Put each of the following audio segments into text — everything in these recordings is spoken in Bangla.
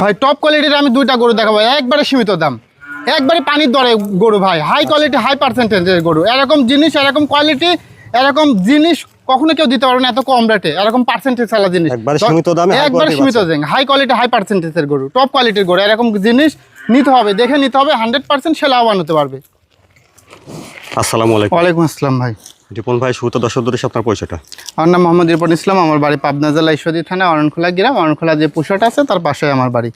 ভাই টপ কোয়ালিটির আমি দুইটা গরু দেখাবো। একবারে সীমিত দাম। একবারে পানির দরে গরু ভাই। হাই কোয়ালিটি হাই পার্সেন্টেজের গরু। এরকম জিনিস এরকম কোয়ালিটি এরকম জিনিস কখনো কেউ দিতে পারবে না এত কম রেটে এরকম পার্সেন্টেজ ছাড়া জিনিস। একবারে সীমিত দামে একবারে সীমিত দামে। হাই কোয়ালিটি হাই পার্সেন্টেজের গরু। টপ কোয়ালিটির গরু। এরকম জিনিস নিতে হবে দেখে নিতে হবে। হান্ড্রেড পার্সেন্ট সে লাভবান হতে পারবে। আসসালামু আলাইকুম। ওয়ালাইকুম আসসালাম ভাই। রিপন ভাই শুরুতে দর্শক দূরে আপনার পয়সাটা আমার নাম মোহাম্মদ ইরফান ইসলাম আমার বাড়ি পাবনা জেলা ঈশ্বরদী থানা অরণখোলা গ্রাম। অরণখোলা যে পুষাটা আছে তার পাশে আমার বাড়ি।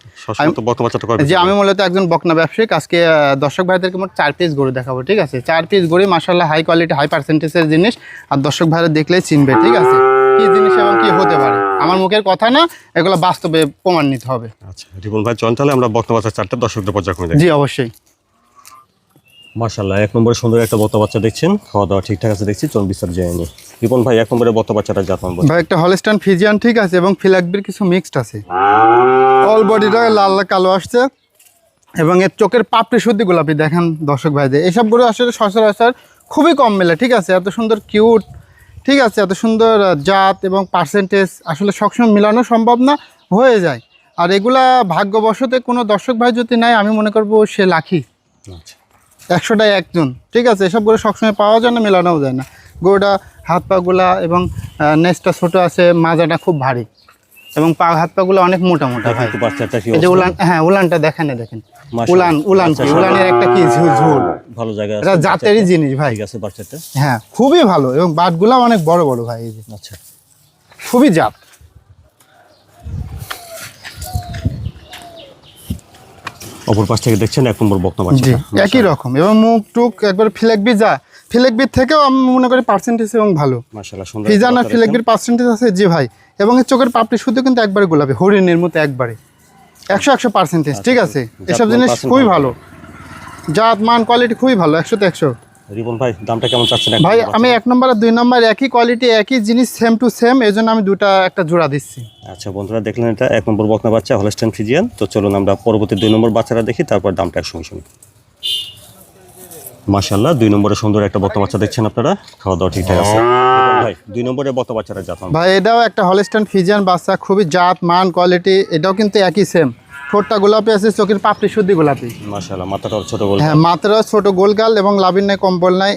যে আমি মূলত একজন বকনা ব্যবসায়িক আজকে দর্শক ভাইদেরকে মোট চার পিস গরু দেখাবো ঠিক আছে? চার পিস গরু মাসাল্লাহ হাই কোয়ালিটি হাই পার্সেন্টেজের জিনিস। আর দর্শক ভাইরা দেখলেই চিনবে ঠিক আছে? কি জিনিস এবং কি হতে পারে? আমার মুখের কথা না এগুলো বাস্তবে প্রমাণ নিতে হবে। আচ্ছা রিপন ভাই চল তাহলে আমরা বর্তমান বাচ্চা চারটা দর্শকদের পর্যায়ে জি অবশ্যই। মাশাল্লাহ এক নম্বরে সুন্দর একটা বর্তমান বাচ্চা দেখছেন খাওয়া দাওয়া ঠিকঠাক আছে দেখছি চল বিস্তার যায়নি রিপন ভাই এক নম্বরে বর্তমান বাচ্চাটা বল ভাই একটা হলস্টান ফিজিয়ান ঠিক আছে এবং ফিলাকবির কিছু মিক্সড আছে। অল বডিটা লাল লাল কালো আসছে এবং এর চোখের পাপড়ি শুদ্ধি গোলাপি দেখেন দর্শক ভাইদের। এসব গরু আসলে সচরাচর খুবই কম মেলে ঠিক আছে? এত সুন্দর কিউট ঠিক আছে? এত সুন্দর জাত এবং পার্সেন্টেজ আসলে সবসময় মিলানো সম্ভব না হয়ে যায়। আর এগুলা ভাগ্যবশতে কোনো দর্শক ভাই যদি নাই আমি মনে করব সে লাখি আচ্ছা। একশোটায় একজন। ঠিক আছে এসব গরু সবসময় পাওয়া যায় না মেলানোও যায় না। গরুটা হাত পাগুলা এবং নেসটা ছোট আছে মাজাটা খুব ভারী। এবং পা হাত পাগুলো অনেক মোটা মোটা ভাই যে উলান হ্যাঁ উলানটা দেখেন দেখেন। উলান উলান কি? উলানের একটা কি ঝুল ঝুল? ভালো জায়গা এটা জাতেরই জিনিস ভাই। আছে বাচ্চাটা। হ্যাঁ খুবই ভালো। এবং বাটগুলা অনেক বড় বড় ভাই। এই যে আচ্ছা। খুবই জাত। অপর পাশ থেকে দেখছেন এক নম্বর বর্তমান জি একই রকম। এবং মুখ টুক একবার ফিলেকবি যা ফিলেকবির থেকেও আমি মনে করি পার্সেন্টেজ এবং ভালো। মাশাআল্লাহ সুন্দর আর বাচ্চা ফিলেকবির পার্সেন্টেজ আছে? জি ভাই। এবং এর চোখের পাপড়ি শুধু কিন্তু একবারে গোলাপি হরিণের মতো একবারে। একশো একশো পার্সেন্টেজ ঠিক আছে? এসব জিনিস খুবই ভালো। ভালো। জাত মান কোয়ালিটি খুবই ভালো একশো তো একশো। রিপন ভাই দামটা কেমন চাচ্ছেন ভাই আমি এক নম্বর আর দুই নম্বর একই কোয়ালিটি একই জিনিস সেম টু সেম এই জন্য আমি দুটা একটা জোড়া দিচ্ছি। আচ্ছা বন্ধুরা দেখলেন এটা এক নম্বর বকনা বাচ্চা হলস্টেন ফিজিয়ান তো চলুন আমরা পরবর্তী দুই নম্বর বাচ্চাটা দেখি তারপর দামটা একসঙ্গে শুনি। মাশাল্লাহ দুই নম্বরে সুন্দর একটা বকনা বাচ্চা দেখছেন আপনারা। খাওয়া দাওয়া ঠিকঠাক আছে। ভাই দুই নম্বরে বকনা বাচ্চাটা জাতাম ভাই এটাও একটা হলস্টান ফিজিয়ান বাচ্চা খুবই জাত মান কোয়ালিটি এটাও কিন্তু একই সেম ঠোঁটটা গোলাপি আছে চোখের পাপড়ি শুদ্ধি গোলাপি। মাশাল্লাহ মাথাটা ছোট বল হ্যাঁ মাত্রা ছোট গোলগাল এবং লাভিন নাই কম্বল নাই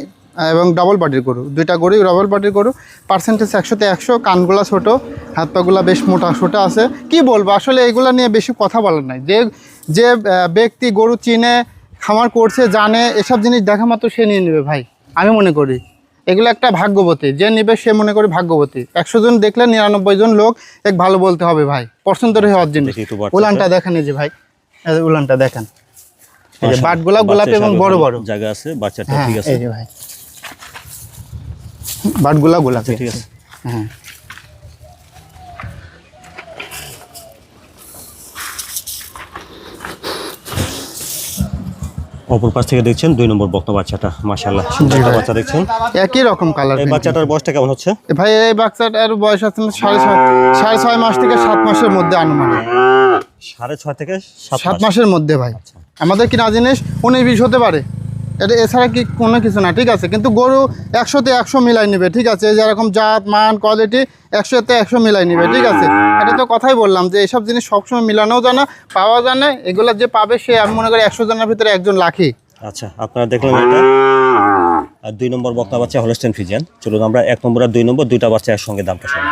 এবং ডবল বডির গরু। দুইটা গরুই ডবল বডির গরু। পার্সেন্টেজ একশোতে একশো কানগুলা ছোট হাত পাগুলা বেশ মোটা সোটা আছে। কি বলব আসলে এগুলা নিয়ে বেশি কথা বলার নাই। যে যে ব্যক্তি গরু চিনে খামার করছে জানে এসব জিনিস দেখা মাত্র সে নিয়ে নেবে ভাই। আমি মনে করি। এগুলো একটা ভাগ্যবতী। যে নেবে সে মনে করে ভাগ্যবতী। একশো জন দেখলে নিরানব্বই জন লোক এক ভালো বলতে হবে ভাই। পছন্দের হওয়ার জিনিস। দেখি উলানটা দেখেন এই যে ভাই। উলানটা দেখেন। এই যে বাটগুলা গোলাপি এবং বড় বড়। জায়গা আছে বাচ্চাটা হ্যাঁ ঠিক আছে। এই যে ভাই। বাটগুলা গোলাপি। ঠিক আছে। হ্যাঁ। অপর পাশ থেকে দেখছেন দুই নম্বর বক্তা বাচ্চাটা মাশাল্লাহ সুন্দর একটা বাচ্চা দেখছেন। একই রকম কালার এই বাচ্চাটার বয়সটা কেমন হচ্ছে? ভাই এই বাচ্চাটার বয়স আছে না সাড়ে ছয় সাড়ে ছয় মাস থেকে সাত মাসের মধ্যে আনুমানিক। সাড়ে ছয় থেকে সাত মাসের মধ্যে ভাই। আমাদের কি না জিনিস উনিশ বিশ হতে পারে। এটা এছাড়া কি কোনো কিছু না ঠিক আছে? কিন্তু গরু একশোতে একশো মিলাই নেবে ঠিক আছে? যেরকম জাত মান কোয়ালিটি একশোতে একশো মিলাই নেবে ঠিক আছে? এটা তো কথাই বললাম যে এইসব জিনিস সবসময় মিলানোও জানা পাওয়া যায় না এগুলো যে পাবে সে আমি মনে করি একশো জনের ভিতরে একজন লাখি আচ্ছা আপনারা দেখলেন এটা। আর দুই নম্বর বকনা বাচ্চা হলস্টেন ফিজিয়ান চলুন আমরা এক নম্বর আর দুই নম্বর দুইটা বাচ্চা একসঙ্গে দামটা শুনি।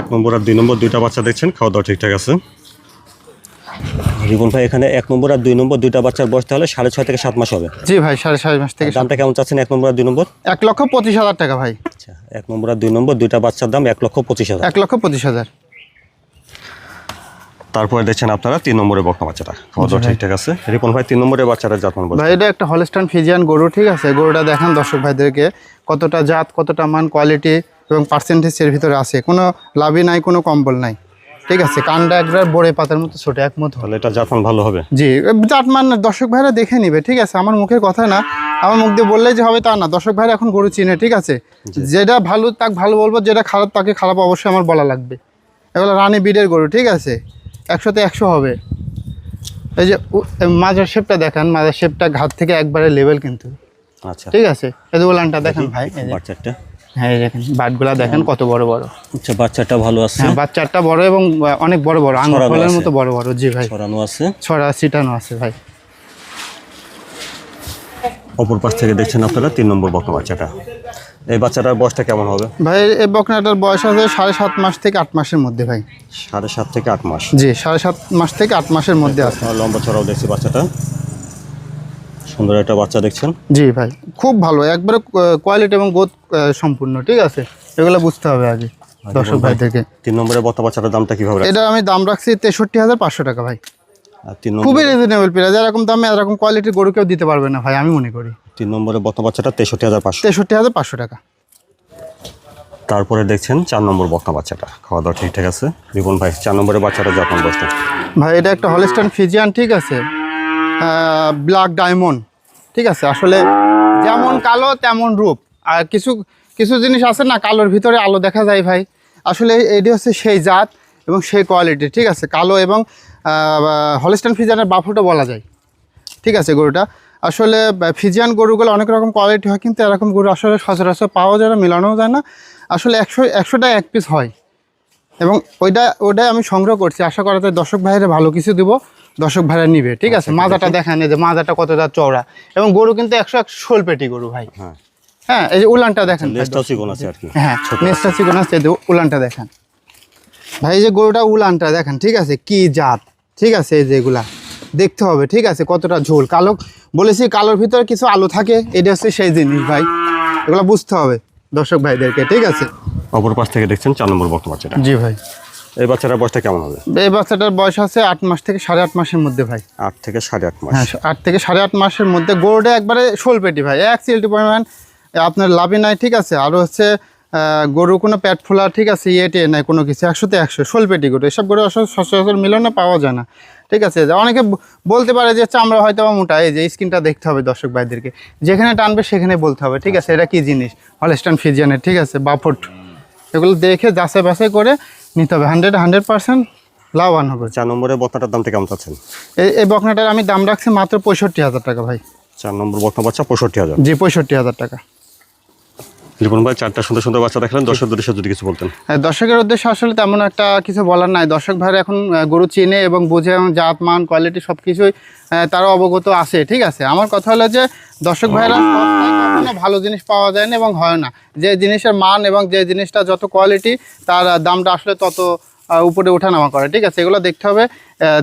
এক নম্বর আর দুই নম্বর দুইটা বাচ্চা দেখছেন খাওয়া দাওয়া ঠিকঠাক আছে। রিবন ভাই এখানে এক নম্বর আর দুই নম্বর দুইটা বাচ্চার বয়স তাহলে সাড়ে ছয় থেকে সাত মাস হবে। জি ভাই সাড়ে ছয় মাস থেকে দামটা কেমন চাচ্ছেন এক নম্বর আর দুই নম্বর? এক লক্ষ পঁচিশ হাজার টাকা ভাই। আচ্ছা এক নম্বর আর দুই নম্বর দুইটা বাচ্চার দাম এক লক্ষ পঁচিশ হাজার। এক লক্ষ পঁচিশ হাজার। তারপরে দেখছেন আপনারা তিন নম্বরের বকনা বাচ্চাটা। খাওয়া দাওয়া ঠিকঠাক আছে? রিপন ভাই তিন নম্বরের বাচ্চাটা যত্ন বলছেন ভাই এটা একটা হলস্টান ফিজিয়ান গরু ঠিক আছে? গরুটা দেখান দর্শক ভাইদেরকে কতটা জাত কতটা মান কোয়ালিটি এবং পার্সেন্টেজের ভিতরে আছে। কোনো লাভই নাই কোনো কম্বল নাই। ঠিক আছে কানটা একবার বড়ে পাতার মতো ছোট এক মতো তাহলে এটা যত্ন ভালো হবে। জি জাত মান দর্শক ভাইরা দেখে নিবে ঠিক আছে? আমার মুখের কথা না আমার মুখ দিয়ে বললেই যে হবে তা না দর্শক ভাইরা এখন গরু চিনে ঠিক আছে? যেটা ভালো তাকে ভালো বলব যেটা খারাপ তাকে খারাপ অবশ্যই আমার বলা লাগবে। এগুলো রানী বিডের গরু ঠিক আছে? একশোতে একশো হবে। এই যে মাজার শেপটা দেখান মাজার শেপটা ঘাট থেকে একবারে লেভেল কিন্তু। আচ্ছা। ঠিক আছে? এই যে উলানটা দেখেন ভাই এই যে। বাচ্চাটা হ্যাঁ দেখেন বাটগুলা দেখেন কত বড় বড়। আচ্ছা বাচ্চাটা ভালো আছে? হ্যাঁ বাচ্চাটা বড় এবং অনেক বড় বড় আঙুর ফলের মতো বড় বড় জি ভাই। ছড়ানো আছে। ছড়া ছিটানো আছে ভাই। অপর পাশ থেকে দেখছেন আপনারা তিন নম্বর বকনা বাচ্চাটা। এই বাচ্চাটার বয়সটা কেমন হবে? ভাই এই বকনাটার বয়স আছে সাড়ে সাত মাস থেকে আট মাসের মধ্যে ভাই। সাড়ে সাত থেকে আট মাস। জি সাড়ে সাত মাস থেকে আট মাসের মধ্যে আছে। লম্বা চড়াও দেখছি বাচ্চাটা। সুন্দর একটা বাচ্চা দেখছেন? জি ভাই খুব ভালো। একবারে কোয়ালিটি এবং গোদ সম্পূর্ণ ঠিক আছে? এগুলো বুঝতে হবে আগে দর্শক ভাইদেরকে। তিন নম্বরের বকনা বাচ্চাটার দামটা কীভাবে? এটা আমি দাম রাখছি তেষট্টি হাজার পাঁচশো টাকা ভাই। আর তিন নম্বর খুবই রিজনেবল প্রাইস এরকম দামে এরকম কোয়ালিটির গরু কেউ দিতে পারবে না ভাই আমি মনে করি। তিন নম্বরের বকনা বাচ্চাটা তেষট্টি হাজার পাঁচশো। তেষট্টি হাজার পাঁচশো টাকা। তারপরে দেখছেন চার নম্বর বকনা বাচ্চাটা খাওয়া দাওয়া ঠিকঠাক আছে? রিপন ভাই চার নম্বরের বাচ্চাটা যখন বসটা ভাই এটা একটা হলিস্টান ফিজিয়ান ঠিক আছে? ব্ল্যাক ডায়মন্ড ঠিক আছে, আসলে যেমন কালো, তেমন রূপ। আর কিছু কিছু জিনিস আছে না, কালোর ভিতরে আলো দেখা যায় ভাই। আসলে এটি হচ্ছে সেই জাত এবং সেই কোয়ালিটি ঠিক আছে? কালো এবং হলিস্টান ফিজানের বাফুটো বলা যায়। ঠিক আছে, গরুটা? আসলে ফিজিয়ান গরুগুলো অনেক রকম কোয়ালিটি হয়, কিন্তু এরকম গরু আসলে সচরাচর পাওয়া যায় না, মেলানোও যায় না। আসলে একশো, একশোটা এক পিস হয়। এবং ওইটা ওইটাই আমি সংগ্রহ করছি। আশা করা যায় দর্শক ভাইয়ের ভালো কিছু দিব দর্শক ভাইরা নিবে ঠিক আছে? মাজাটা দেখান এই যে মাজাটা কতটা চওড়া। এবং গরু কিন্তু একশো এক শোল পেটি গরু ভাই। হ্যাঁ। হ্যাঁ এই যে উলানটা দেখেন। হ্যাঁ নেক্সটটা চিকন আছে উলানটা দেখেন। ভাই এই যে গরুটা উলানটা দেখেন ঠিক আছে? কি জাত ঠিক আছে? এই যেগুলা দেখতে হবে ঠিক আছে? কতটা ঝোল। কালো বলেছি কালোর ভিতরে কিছু আলো থাকে এটা হচ্ছে সেই জিনিস ভাই। এগুলো বুঝতে হবে দর্শক ভাইদেরকে ঠিক আছে? অপর পাশ থেকে দেখছেন চার নম্বর বকনা বাচ্চাটা। জি ভাই। এই বাচ্চাটার বয়সটা কেমন হবে? এই বাচ্চাটার বয়স আছে আট মাস থেকে সাড়ে আট মাসের মধ্যে ভাই। আট থেকে সাড়ে আট মাস। হ্যাঁ আট থেকে সাড়ে আট মাসের মধ্যে গরুটা একবারে শোল পেটি ভাই এক সিএলটি পরিমাণ আপনার লাভই নাই ঠিক আছে? আরও হচ্ছে গরু কোনো প্যাট ফোলা ঠিক আছে ইয়েটে নাই কোনো কিছু একশোতে একশো শোল পেটি গরু। এসব গরু আসলে সচরাচর মিলনে পাওয়া যায় না ঠিক আছে? অনেকে বলতে পারে যে চামড়া হয়তো বা মোটা এই যে স্কিনটা দেখতে হবে দর্শক ভাইদেরকে। যেখানে টানবে সেখানে বলতে হবে ঠিক আছে? এটা কি জিনিস? হলস্টান ফিজিয়ানের ঠিক আছে? বাফট এগুলো দেখে যাচাই বাছাই করে নিতে হবে। হান্ড্রেড হান্ড্রেড পার্সেন্ট লাভবান হবে। চার নম্বরের বকনাটার দামটা কেমন চাচ্ছেন? এই এই বকনাটার আমি দাম রাখছি মাত্র পঁয়ষট্টি হাজার টাকা ভাই। চার নম্বর বকনা বাচ্চা পঁয়ষট্টি হাজার। জি পঁয়ষট্টি হাজার টাকা। রিপন ভাই চারটা সুন্দর সুন্দর বাচ্চা দেখালেন দর্শক উদ্দেশ্যে যদি কিছু বলতেন। হ্যাঁ, দর্শকের উদ্দেশ্যে আসলে তেমন একটা কিছু বলার নাই। দর্শক ভাইরা এখন গরু চিনে এবং বুঝে এবং জাত মান কোয়ালিটি সব কিছুই তারা অবগত আছে ঠিক আছে? আমার কথা হলো যে দর্শক ভাইরা কখনো ভালো জিনিস পাওয়া যায় না এবং হয় না। যে জিনিসের মান এবং যে জিনিসটা যত কোয়ালিটি তার দামটা আসলে তত উপরে ওঠানামা করে। ঠিক আছে? এগুলো দেখতে হবে।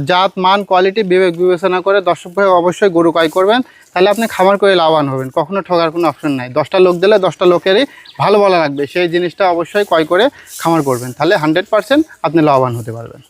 জাত মান কোয়ালিটি বিবেক বিবেচনা করে দর্শক ভাই অবশ্যই গরু ক্রয় করবেন। তাহলে আপনি খামার করে লাভবান হবেন। কখনো ঠগার কোনো অপশন নাই। দশটা লোক দিলে দশটা লোকেরই ভালো বলা লাগবে। সেই জিনিসটা অবশ্যই ক্রয় করে খামার করবেন। তাহলে হান্ড্রেড পার্সেন্ট আপনি লাভবান হতে পারবেন।